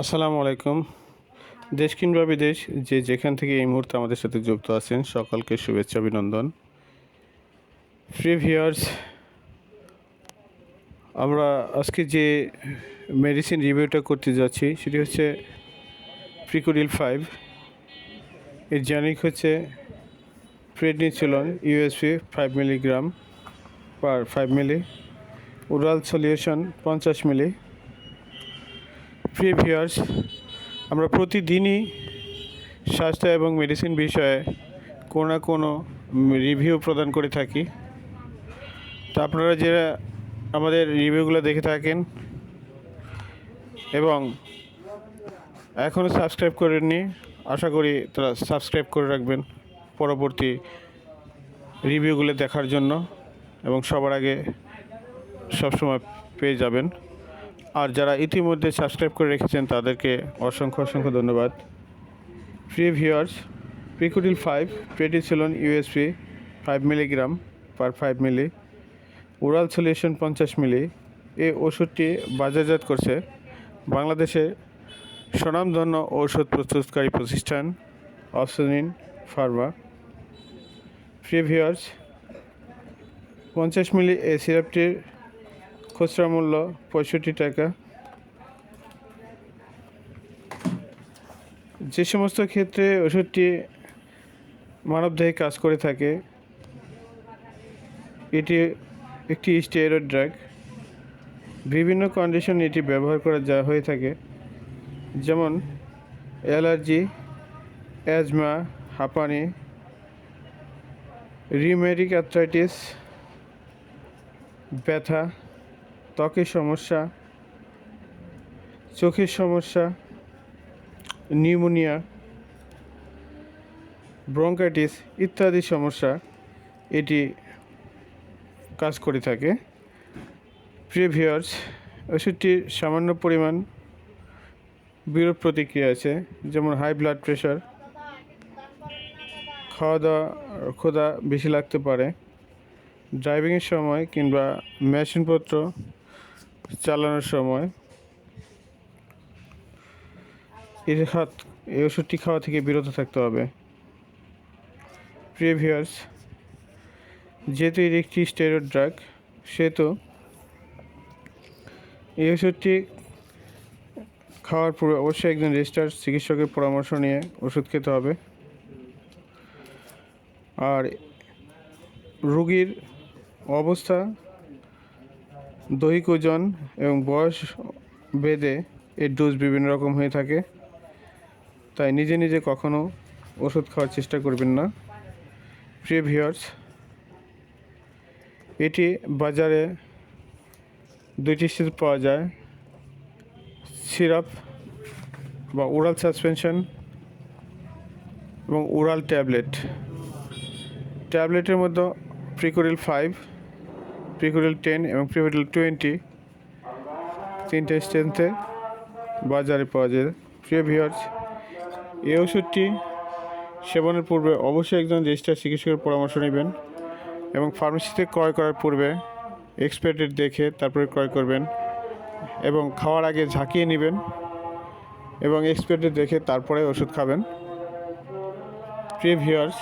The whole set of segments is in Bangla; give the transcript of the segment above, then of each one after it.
আসসালামু আলাইকুম। দেশ কিংবা বিদেশ, যে যেখান থেকে এই মুহূর্তে আমাদের সাথে যুক্ত আছেন, সকলকে শুভেচ্ছা, অভিনন্দন। ফ্রি ভিয়ার্স আমরা আজকে যে মেডিসিন রিভিউটা করতে যাচ্ছি, সেটি হচ্ছে প্রিকোডিল ফাইভ এর জানিক হচ্ছে prednisolone USP five milligram per five milli oral solution পঞ্চাশ মিলি প্রিয় ভিউয়ার্স, আমরা প্রতিদিনই স্বাস্থ্য এবং মেডিসিন বিষয়ে কোনো না কোনো রিভিউ প্রদান করে থাকি। তো আপনারা যারা আমাদের রিভিউগুলো দেখে থাকেন এবং এখনও সাবস্ক্রাইব করেননি, আশা করি তারা সাবস্ক্রাইব করে রাখবেন পরবর্তী রিভিউগুলো দেখার জন্য এবং সবার আগে সবসময় পেয়ে যাবেন। আর যারা ইতিমধ্যে সাবস্ক্রাইব করে রেখেছেন, তাদেরকে অসংখ্য অসংখ্য ধন্যবাদ। প্রিয় viewers প্রিকুডিল five prednisolone USP five milligram per five milli oral solution পঞ্চাশ মিলি এই ওষুধটি বাজারজাত করছে বাংলাদেশের স্বনামধন্য ঔষধ প্রস্তুতকারী প্রতিষ্ঠান অক্সিজেন ফার্মা। প্রিয় ভিউয়ার্স পঞ্চাশ মিলি এই সিরাপটির খুচরা মূল্য পঁয়ষট্টি টাকা। যে সমস্ত ক্ষেত্রে ওষুধটি মানবদেহে কাজ করে থাকে, এটি একটি স্টেরয়েড ড্রাগ বিভিন্ন কন্ডিশন এটি ব্যবহার করা যা হয়ে থাকে, যেমন অ্যালার্জি, অ্যাজমা, হাঁপানি রিউমেটিক আর্থ্রাইটিস ব্যথা ত্বকের সমস্যা, চোখের সমস্যা, নিউমোনিয়া, ব্রঙ্কাইটিস ইত্যাদি সমস্যা এটি কাজ করে থাকে। প্রিয় ভিউয়ার্স ওষুধটির সামান্য পরিমাণ বিরূপ প্রতিক্রিয়া আছে, যেমন হাই ব্লাড প্রেশার খাওয়া দাওয়া ক্ষুধা বেশি লাগতে পারে ড্রাইভিংয়ের সময় কিংবা মেশিনপত্র চালানোর সময় এর হাত, এই ওষুধটি খাওয়া থেকে বিরত থাকতে হবে। প্রিয় ভিউয়ার্স, যেহেতু এর একটি স্টেরয়েড ড্রাগ, সেহেতু এই ওষুধটি খাওয়ার পূর্বে অবশ্যই একজন রেজিস্টার চিকিৎসকের পরামর্শ নিয়ে ওষুধ খেতে হবে। আর রোগীর অবস্থা দৈহিক ওজন এবং বয়স ভেদে এর ডোজ বিভিন্ন রকম হয়ে থাকে। তাই নিজে নিজে কখনো ওষুধ খাওয়ার চেষ্টা করবেন না। প্রিয় ভিউয়ার্স এটি বাজারে দুইটি সিরাপ পাওয়া যায়। সিরাপ বা ওরাল সাসপেনশন এবং ওরাল ট্যাবলেট। ট্যাবলেটের মধ্যে প্রিকোরিল ফাইভ প্রিকোরিল টেন এবং প্রিকোরিল টোয়েন্টি তিনটে স্ট্রেন্থে বাজারে পাওয়া যায়। প্রিয় ভিউয়ার্স এই ওষুধটি সেবনের পূর্বে অবশ্যই একজন রেজিস্টার চিকিৎসকের পরামর্শ নেবেন এবং ফার্মেসিতে ক্রয় করার পূর্বে এক্সপায়ার দেখে তারপরে ক্রয় করবেন এবং খাওয়ার আগে ঝাঁকিয়ে নেবেন এবং এক্সপায়ার দেখে তারপরে ওষুধ খাবেন। প্রিয় ভিউয়ার্স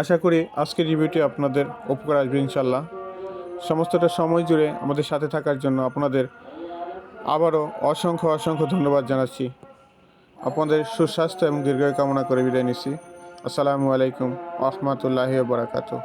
আশা করি আজকের রিভিউটি আপনাদের উপকার আসবে ইনশাল্লাহ সমস্তটা সময় জুড়ে আমাদের সাথে থাকার জন্য আপনাদের আবারও অসংখ্য অসংখ্য ধন্যবাদ জানাচ্ছি। আপনাদের সুস্বাস্থ্য এবং দীর্ঘায়ু কামনা করে বিদায় নিচ্ছি। আসসালামু আলাইকুম আহমতুল্লাহ বারাকাতু